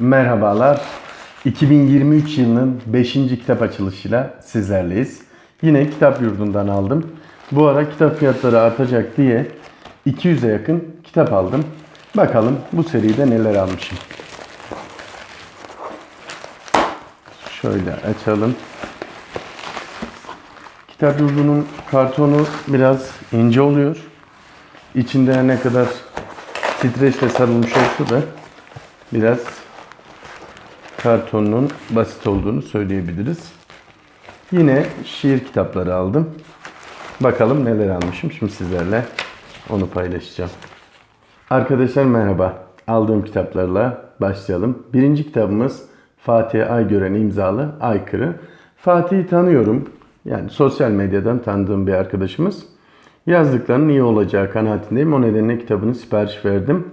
Merhabalar. 2023 yılının 5. kitap açılışıyla sizlerleyiz. Yine kitap yurdundan aldım. Bu ara kitap fiyatları artacak diye 200'e yakın kitap aldım. Bakalım bu seride neler almışım. Şöyle açalım. Kitap yurdunun kartonu biraz ince oluyor. İçinde ne kadar streçle sarılmış olsa da biraz kartonun basit olduğunu söyleyebiliriz. Yine şiir kitapları aldım. Bakalım neler almışım. Şimdi sizlerle onu paylaşacağım. Arkadaşlar merhaba. Aldığım kitaplarla başlayalım. Birinci kitabımız Fatih Aygören imzalı Aykırı. Fatih'i tanıyorum. Yani sosyal medyadan tanıdığım bir arkadaşımız. Yazdıklarının iyi olacağı kanaatindeyim. O nedenle kitabını sipariş verdim.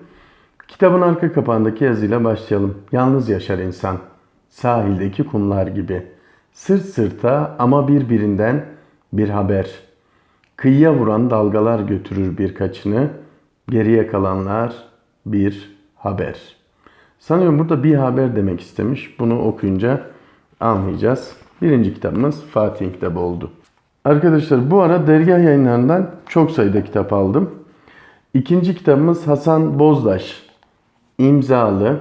Kitabın arka kapağındaki yazıyla başlayalım. Yalnız yaşar insan. Sahildeki kumlar gibi. Sırt sırta ama birbirinden bir haber. Kıyıya vuran dalgalar götürür birkaçını. Geriye kalanlar bir haber. Sanıyorum burada bir haber demek istemiş. Bunu okuyunca anlayacağız. Birinci kitabımız Fatih'in kitabı oldu. Arkadaşlar bu ara dergah yayınlarından çok sayıda kitap aldım. İkinci kitabımız Hasan Bozdaş imzalı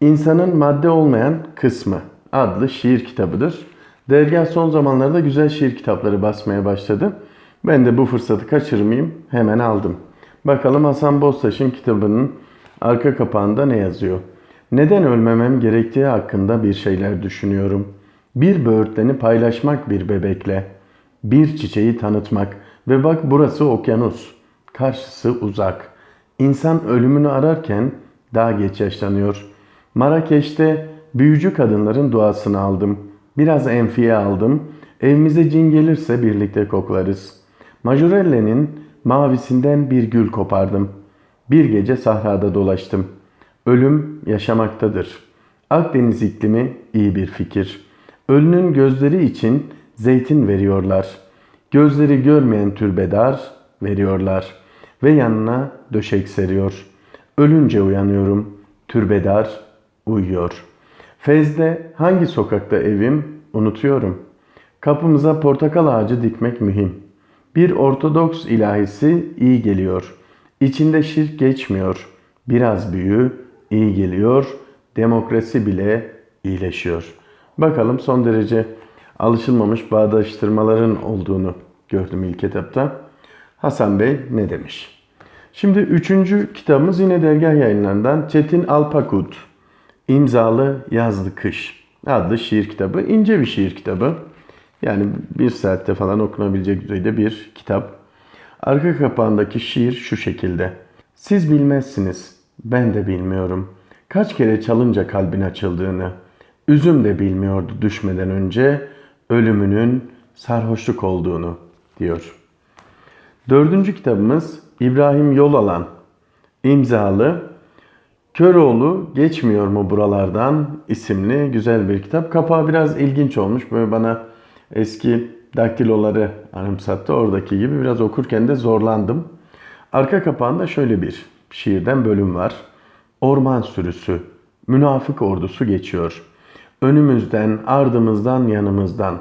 İnsanın Madde Olmayan Kısmı adlı şiir kitabıdır. Dergah son zamanlarda güzel şiir kitapları basmaya başladı. Ben de bu fırsatı kaçırmayayım hemen aldım. Bakalım Hasan Boztaş'ın kitabının arka kapağında ne yazıyor? Neden ölmemem gerektiği hakkında bir şeyler düşünüyorum. Bir böğürtleni paylaşmak bir bebekle. Bir çiçeği tanıtmak ve bak burası okyanus. Karşısı uzak. İnsan ölümünü ararken daha geç yaşlanıyor. Marakeş'te büyücü kadınların duasını aldım. Biraz enfiye aldım. Evimize cin gelirse birlikte koklarız. Majorelle'nin mavisinden bir gül kopardım. Bir gece sahrada dolaştım. Ölüm yaşamaktadır. Akdeniz iklimi iyi bir fikir. Ölünün gözleri için zeytin veriyorlar. Gözleri görmeyen türbedar veriyorlar. Ve yanına döşek seriyor. Ölünce uyanıyorum. Türbedar uyuyor. Fez'de hangi sokakta evim unutuyorum. Kapımıza portakal ağacı dikmek mühim. Bir Ortodoks ilahisi iyi geliyor. İçinde şirk geçmiyor. Biraz büyü iyi geliyor. Demokrasi bile iyileşiyor. Bakalım son derece alışılmamış bağdaştırmaların olduğunu gördüm ilk etapta. Hasan Bey ne demiş? Şimdi üçüncü kitabımız yine dergah yayınlarından Çetin Alpakut imzalı Yazlı Kış adlı şiir kitabı. İnce bir şiir kitabı. Yani bir saatte falan okunabilecek düzeyde bir kitap. Arka kapağındaki şiir şu şekilde. Siz bilmezsiniz, ben de bilmiyorum. Kaç kere çalınca kalbin açıldığını. Üzüm de bilmiyordu düşmeden önce ölümünün sarhoşluk olduğunu diyor. Dördüncü kitabımız İbrahim Yolalan imzalı Köroğlu Geçmiyor mu Buralardan isimli güzel bir kitap. Kapağı biraz ilginç olmuş. Böyle bana eski daktiloları anımsattı. Oradaki gibi biraz okurken de zorlandım. Arka kapağında şöyle bir şiirden bölüm var. Orman sürüsü, münafık ordusu geçiyor. Önümüzden, ardımızdan, yanımızdan.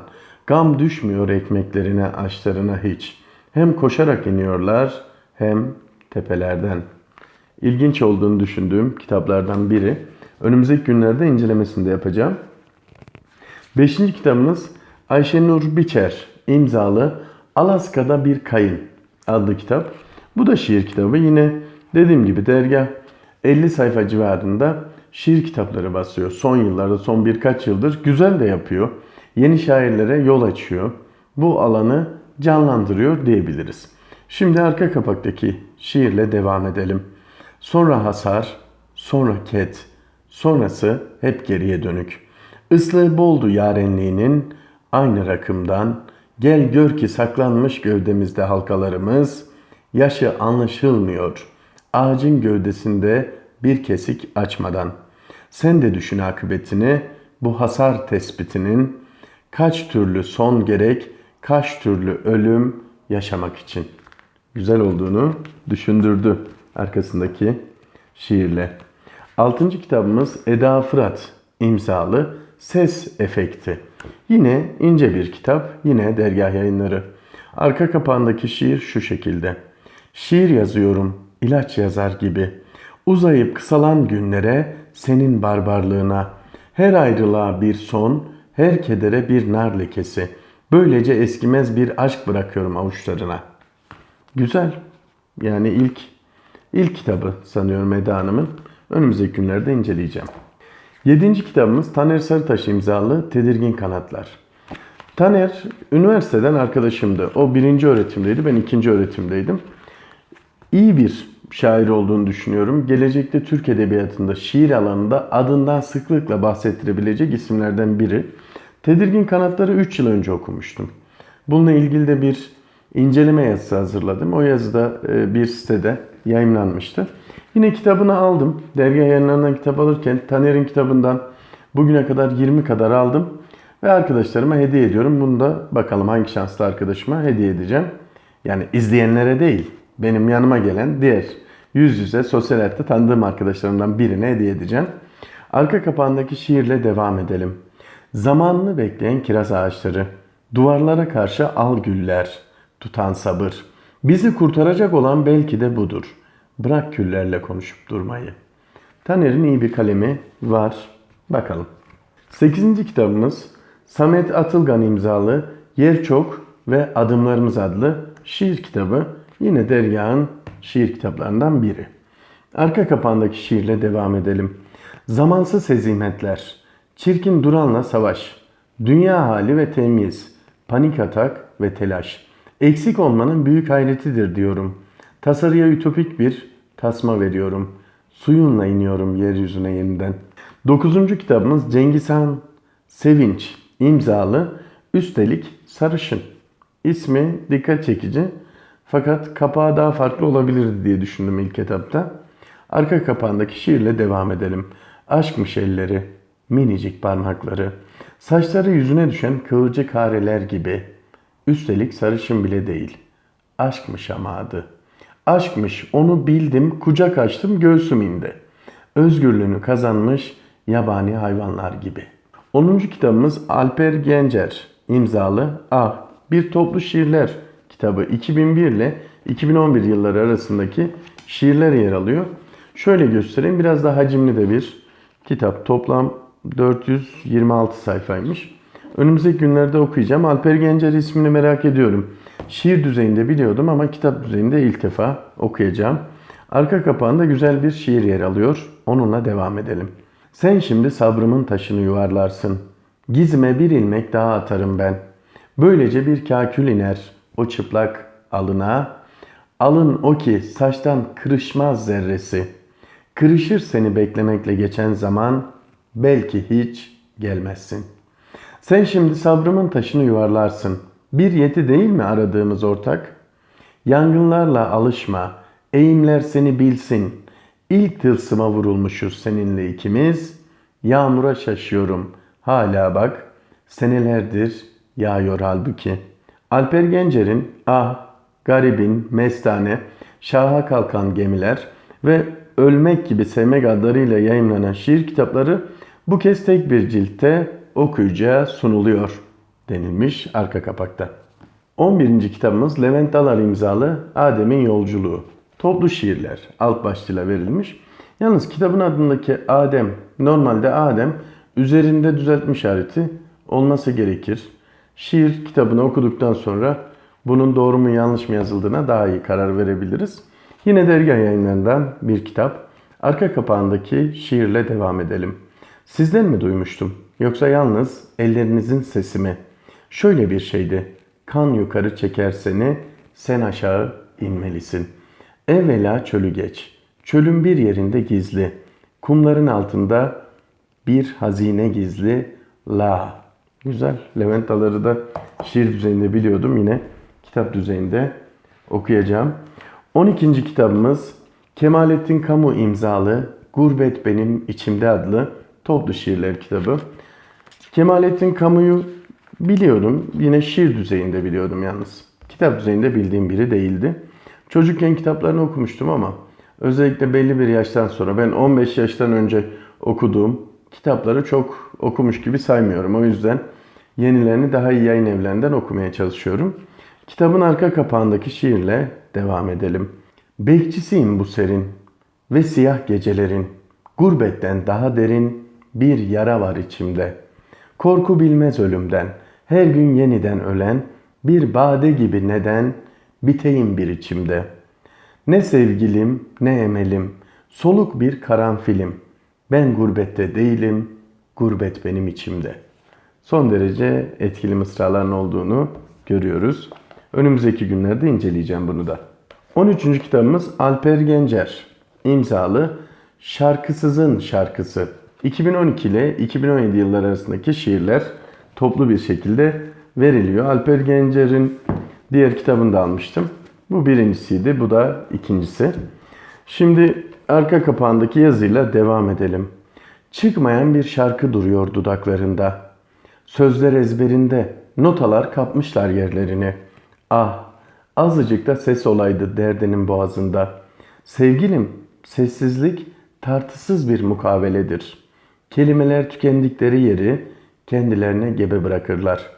Gam düşmüyor ekmeklerine, açlarına hiç. Hem koşarak iniyorlar hem tepelerden. İlginç olduğunu düşündüğüm kitaplardan biri. Önümüzdeki günlerde incelemesini de yapacağım. Beşinci kitabımız Ayşenur Biçer imzalı Alaska'da Bir Kayın adlı kitap. Bu da şiir kitabı. Yine dediğim gibi dergah 50 sayfa civarında şiir kitapları basıyor. Son yıllarda, son birkaç yıldır güzel de yapıyor. Yeni şairlere yol açıyor. Bu alanı canlandırıyor diyebiliriz. Şimdi arka kapaktaki şiirle devam edelim. Sonra hasar, sonra ket, sonrası hep geriye dönük. Islığı boldu yarenliğinin aynı rakımdan. Gel gör ki saklanmış gövdemizde halkalarımız. Yaşı anlaşılmıyor. Ağacın gövdesinde bir kesik açmadan. Sen de düşün akıbetini, bu hasar tespitinin kaç türlü son gerek, kaç türlü ölüm yaşamak için. Güzel olduğunu düşündürdü arkasındaki şiirle. Altıncı kitabımız Eda Fırat imzalı Ses Efekti. Yine ince bir kitap, yine dergah yayınları. Arka kapağındaki şiir şu şekilde. Şiir yazıyorum, ilaç yazar gibi. Uzayıp kısalan günlere, senin barbarlığına. Her ayrılığa bir son, her kedere bir nar lekesi. Böylece eskimez bir aşk bırakıyorum avuçlarına. Güzel. Yani ilk ilk kitabı sanıyorum Eda Hanım'ın. Önümüzdeki günlerde inceleyeceğim. Yedinci kitabımız Taner Sarıtaş imzalı Tedirgin Kanatlar. Taner üniversiteden arkadaşımdı. O birinci öğretimdeydi, ben ikinci öğretimdeydim. İyi bir şair olduğunu düşünüyorum. Gelecekte Türk Edebiyatı'nda şiir alanında adından sıklıkla bahsettirebilecek isimlerden biri. Tedirgin Kanatları 3 yıl önce okumuştum. Bununla ilgili de bir inceleme yazısı hazırladım. O yazıda e, bir sitede yayınlanmıştı. Yine kitabını aldım. Dergi yayınlarından kitap alırken Taner'in kitabından bugüne kadar 20 kadar aldım. Ve arkadaşlarıma hediye ediyorum. Bunu da bakalım hangi şanslı arkadaşıma hediye edeceğim. Yani izleyenlere değil, benim yanıma gelen diğer yüz yüze sosyal hayatta tanıdığım arkadaşlarımdan birine hediye edeceğim. Arka kapağındaki şiirle devam edelim. Zamanını bekleyen kiraz ağaçları, duvarlara karşı al güller, tutan sabır. Bizi kurtaracak olan belki de budur. Bırak küllerle konuşup durmayı. Taner'in iyi bir kalemi var. Bakalım. 8. kitabımız Samet Atılgan imzalı Yer Çok ve Adımlarımız adlı şiir kitabı. Yine dergahın şiir kitaplarından biri. Arka kapağındaki şiirle devam edelim. Zamansız hezimetler, çirkin duranla savaş, dünya hali ve temyiz, panik atak ve telaş. Eksik olmanın büyük hayretidir diyorum. Tasarıya ütopik bir tasma veriyorum. Suyunla iniyorum yeryüzüne yeniden. Dokuzuncu kitabımız Cengiz Han Sevinç imzalı üstelik sarışın. İsmi dikkat çekici fakat kapağı daha farklı olabilirdi diye düşündüm ilk etapta. Arka kapağındaki şiirle devam edelim. Aşkmış elleri, minicik parmakları, saçları yüzüne düşen kıvırcık hareler gibi. Üstelik sarışın bile değil. Aşkmış ama adı. Aşkmış onu bildim, kucak açtım, göğsüm indi. Özgürlüğünü kazanmış yabani hayvanlar gibi. 10. kitabımız Alper Gencer imzalı Ah Bir Toplu Şiirler kitabı 2001 ile 2011 yılları arasındaki şiirler yer alıyor. Şöyle göstereyim biraz daha hacimli de bir kitap. Toplam 426 sayfaymış. Önümüzdeki günlerde okuyacağım. Alper Gencer ismini merak ediyorum. Şiir düzeyinde biliyordum ama kitap düzeyinde ilk defa okuyacağım. Arka kapağında güzel bir şiir yer alıyor. Onunla devam edelim. Sen şimdi sabrımın taşını yuvarlarsın. Gizime bir ilmek daha atarım ben. Böylece bir kakül iner o çıplak alına. Alın o ki saçtan kırışmaz zerresi. Kırışır seni beklemekle geçen zaman belki hiç gelmezsin. Sen şimdi sabrımın taşını yuvarlarsın. Bir yeti değil mi aradığımız ortak? Yangınlarla alışma, eğimler seni bilsin. İlk tılsıma vurulmuşuz seninle ikimiz. Yağmura şaşıyorum. Hala bak, senelerdir yağıyor halbuki. Alper Gencer'in Ah, Garibin, Mestane, Şaha Kalkan Gemiler ve Ölmek gibi sevmek adlarıyla yayınlanan şiir kitapları bu kez tek bir ciltte okuyucuya sunuluyor denilmiş arka kapakta. 11. kitabımız Levent Dalar imzalı Adem'in Yolculuğu. Toplu şiirler alt başlığıyla verilmiş. Yalnız kitabın adındaki Adem, normalde Adem üzerinde düzeltme işareti olması gerekir. Şiir kitabını okuduktan sonra bunun doğru mu yanlış mı yazıldığına daha iyi karar verebiliriz. Yine dergi yayınlarından bir kitap. Arka kapağındaki şiirle devam edelim. Sizden mi duymuştum? Yoksa yalnız ellerinizin sesi mi? Şöyle bir şeydi. Kan yukarı çeker seni, sen aşağı inmelisin. Evvela çölü geç. Çölün bir yerinde gizli. Kumların altında bir hazine gizli. La. Güzel. Levent Dalar'ı da şiir düzeyinde biliyordum. Yine kitap düzeyinde okuyacağım. 12. kitabımız Kemalettin Kamu imzalı Gurbet Benim İçimde adlı toplu şiirler kitabı. Kemalettin Kamu'yu biliyorum. Yine şiir düzeyinde biliyordum yalnız. Kitap düzeyinde bildiğim biri değildi. Çocukken kitaplarını okumuştum ama Özellikle belli bir yaştan sonra ben 15 yaştan önce okuduğum kitapları çok okumuş gibi saymıyorum. O yüzden yenilerini daha iyi yayın evlerinden okumaya çalışıyorum. Kitabın arka kapağındaki şiirle devam edelim. Bekçisiyim bu serin ve siyah gecelerin. Gurbetten daha derin bir yara var içimde. Korku bilmez ölümden. Her gün yeniden ölen bir bade gibi neden biteyim bir içimde. Ne sevgilim ne emelim. Soluk bir karanfilim. Ben gurbette değilim. Gurbet benim içimde. Son derece etkili mısraların olduğunu görüyoruz. Önümüzdeki günlerde inceleyeceğim bunu da. 13. kitabımız Alper Gencer. İmzalı Şarkısızın Şarkısı. 2012 ile 2017 yılları arasındaki şiirler toplu bir şekilde veriliyor. Alper Gencer'in diğer kitabını da almıştım. Bu birincisiydi, bu da ikincisi. Şimdi arka kapağındaki yazıyla devam edelim. Çıkmayan bir şarkı duruyor dudaklarında. Sözler ezberinde, notalar kapmışlar yerlerini. Ah, azıcık da ses olaydı derdinin boğazında. Sevgilim, sessizlik tartısız bir mukaveledir. Kelimeler tükendikleri yeri kendilerine gebe bırakırlar.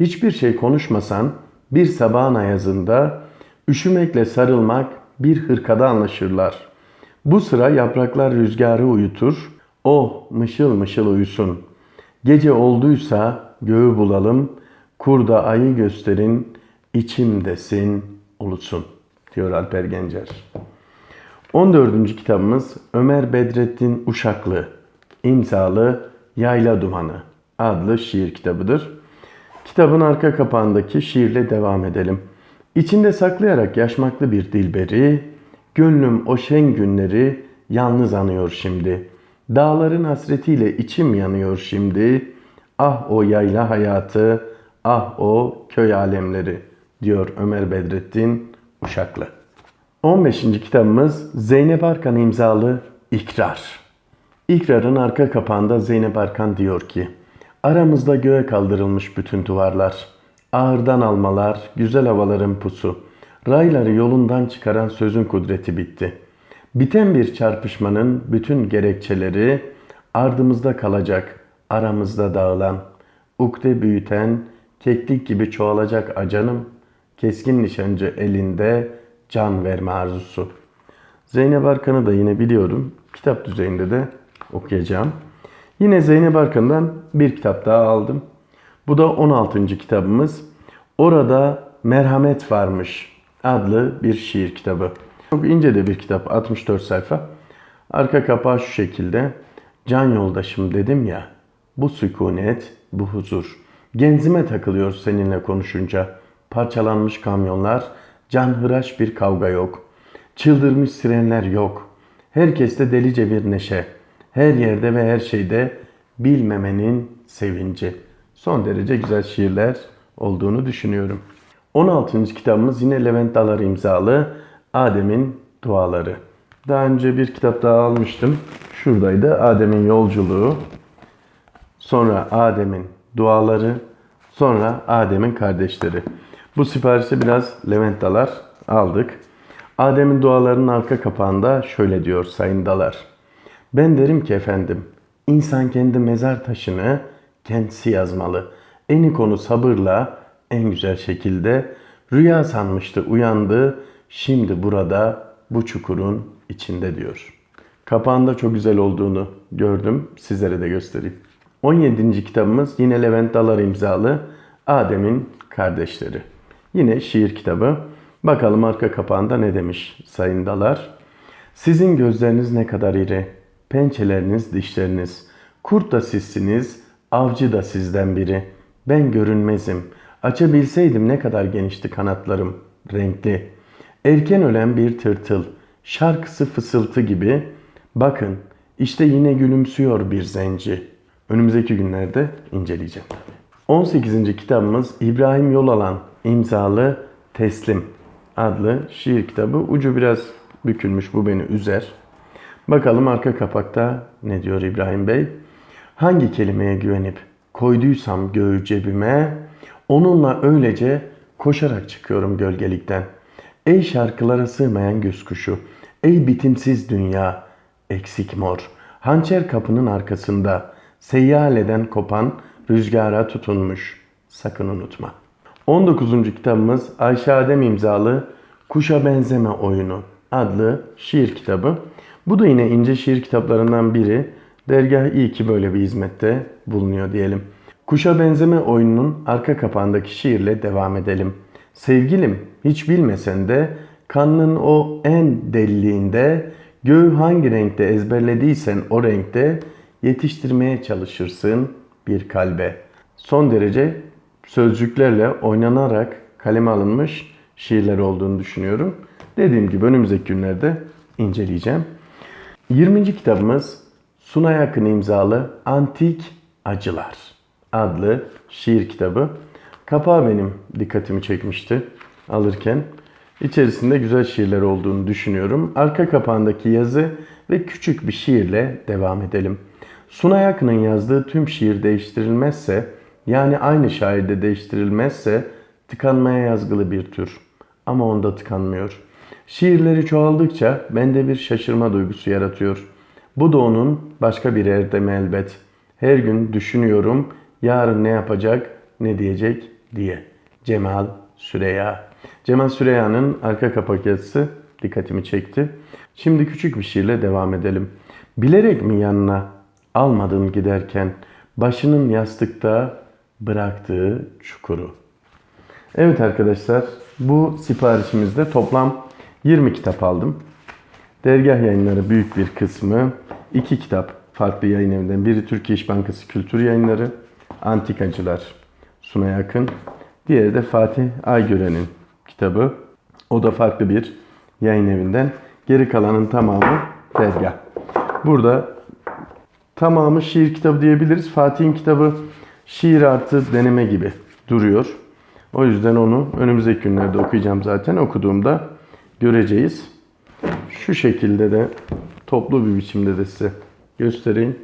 Hiçbir şey konuşmasan bir sabahın ayazında üşümekle sarılmak bir hırkada anlaşırlar. Bu sıra yapraklar rüzgarı uyutur, o mışıl mışıl uyusun. Gece olduysa göğü bulalım, kurda ayı gösterin, içimdesin ulusun diyor Alper Gencer. 14. kitabımız Ömer Bedrettin Uşaklı imzalı Yayla Dumanı adlı şiir kitabıdır. Kitabın arka kapağındaki şiirle devam edelim. İçinde saklayarak yaşmaklı bir dilberi, gönlüm o şen günleri yalnız anıyor şimdi. Dağların hasretiyle içim yanıyor şimdi. Ah o yayla hayatı, ah o köy alemleri diyor Ömer Bedrettin Uşaklı. 15. kitabımız Zeynep Arkan imzalı İkrar. İkrarın arka kapağında Zeynep Arkan diyor ki Aramızda göğe kaldırılmış bütün duvarlar. Ağırdan almalar, güzel havaların pusu. Rayları yolundan çıkaran sözün kudreti bitti. Biten bir çarpışmanın bütün gerekçeleri ardımızda kalacak, aramızda dağılan, ukde büyüten, keklik gibi çoğalacak acanım, keskin nişancı elinde can verme arzusu. Zeynep Arkan'ı da yine biliyorum. Kitap düzeyinde de okuyacağım. Yine Zeynep Arkan'dan bir kitap daha aldım. Bu da 16. kitabımız. Orada Merhamet Varmış adlı bir şiir kitabı. Çok ince de bir kitap. 64 sayfa. Arka kapağı şu şekilde. Can yoldaşım dedim ya. Bu sükunet, bu huzur. Genzime takılıyor seninle konuşunca. Parçalanmış kamyonlar, canhıraş bir kavga yok. Çıldırmış sirenler yok. Herkeste delice bir neşe. Her yerde ve her şeyde bilmemenin sevinci. Son derece güzel şiirler olduğunu düşünüyorum. 16. kitabımız yine Levent Dalar imzalı Adem'in Duaları. Daha önce bir kitap daha almıştım. Şuradaydı Adem'in Yolculuğu. Sonra Adem'in Duaları. Sonra Adem'in Kardeşleri. Bu siparişi biraz Levent Dalar aldık. Adem'in dualarının arka kapağında şöyle diyor Sayın Dalar. Ben derim ki efendim, insan kendi mezar taşını kendisi yazmalı. En konu sabırla, en güzel şekilde rüya sanmıştı, uyandı. Şimdi burada bu çukurun içinde diyor. Kapağında çok güzel olduğunu gördüm. Sizlere de göstereyim. 17. kitabımız yine Levent Dalar imzalı Adem'in Kardeşleri. Yine şiir kitabı. Bakalım arka kapağında ne demiş Sayın Dalar. Sizin gözleriniz ne kadar iri, pençeleriniz dişleriniz. Kurt da sizsiniz, avcı da sizden biri. Ben görünmezim. Açabilseydim ne kadar genişti kanatlarım, renkli. Erken ölen bir tırtıl, şarkısı fısıltı gibi. Bakın, işte yine gülümsüyor bir zenci. Önümüzdeki günlerde inceleyeceğim. 18. kitabımız İbrahim Yolalan imzalı Teslim adlı şiir kitabı. Ucu biraz bükülmüş bu beni üzer. Bakalım arka kapakta ne diyor İbrahim Bey? Hangi kelimeye güvenip koyduysam göğü cebime onunla öylece koşarak çıkıyorum gölgelikten. Ey şarkılara sığmayan göz kuşu, Ey bitimsiz dünya, eksik mor, hançer kapının arkasında, seyyaleden kopan rüzgara tutunmuş, sakın unutma. 19. kitabımız Ayşe Adem imzalı Kuşa Benzeme Oyunu adlı şiir kitabı. Bu da yine ince şiir kitaplarından biri. Dergah iyi ki böyle bir hizmette bulunuyor diyelim. Kuşa Benzeme Oyununun arka kapağındaki şiirle devam edelim. Sevgilim hiç bilmesen de kanının o en delliğinde göğü hangi renkte ezberlediysen o renkte yetiştirmeye çalışırsın bir kalbe. Son derece sözcüklerle oynanarak kaleme alınmış şiirler olduğunu düşünüyorum. Dediğim gibi önümüzdeki günlerde inceleyeceğim. 20. kitabımız Sunay Akın imzalı Antik Acılar adlı şiir kitabı. Kapağı benim dikkatimi çekmişti alırken. İçerisinde güzel şiirler olduğunu düşünüyorum. Arka kapağındaki yazı ve küçük bir şiirle devam edelim. Sunay Akın'ın yazdığı tüm şiir değiştirilmezse, yani aynı şairde değiştirilmezse tıkanmaya yazgılı bir tür. Ama onda tıkanmıyor. Şiirleri çoğaldıkça bende bir şaşırma duygusu yaratıyor. Bu da onun başka bir erdemi elbet. Her gün düşünüyorum yarın ne yapacak, ne diyecek diye. Cemal Süreya. Cemal Süreya'nın arka kapak yazısı dikkatimi çekti. Şimdi küçük bir şiirle devam edelim. Bilerek mi yanına almadın giderken başının yastıkta bıraktığı çukuru. Evet arkadaşlar bu siparişimizde toplam 20 kitap aldım. Dergah yayınları büyük bir kısmı. iki kitap farklı yayın evinden. Biri Türkiye İş Bankası Kültür Yayınları, Antikacılar Sunay Akın. Diğeri de Fatih Aygören'in kitabı. O da farklı bir yayın evinden. Geri kalanın tamamı dergah. Burada tamamı şiir kitabı diyebiliriz. Fatih'in kitabı şiir artı deneme gibi duruyor. O yüzden onu önümüzdeki günlerde okuyacağım zaten. Okuduğumda göreceğiz. Şu şekilde de toplu bir biçimde de size göstereyim.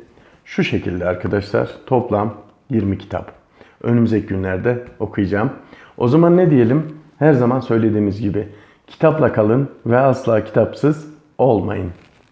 Şu şekilde arkadaşlar toplam 20 kitap. Önümüzdeki günlerde okuyacağım. O zaman ne diyelim? Her zaman söylediğimiz gibi kitapla kalın ve asla kitapsız olmayın.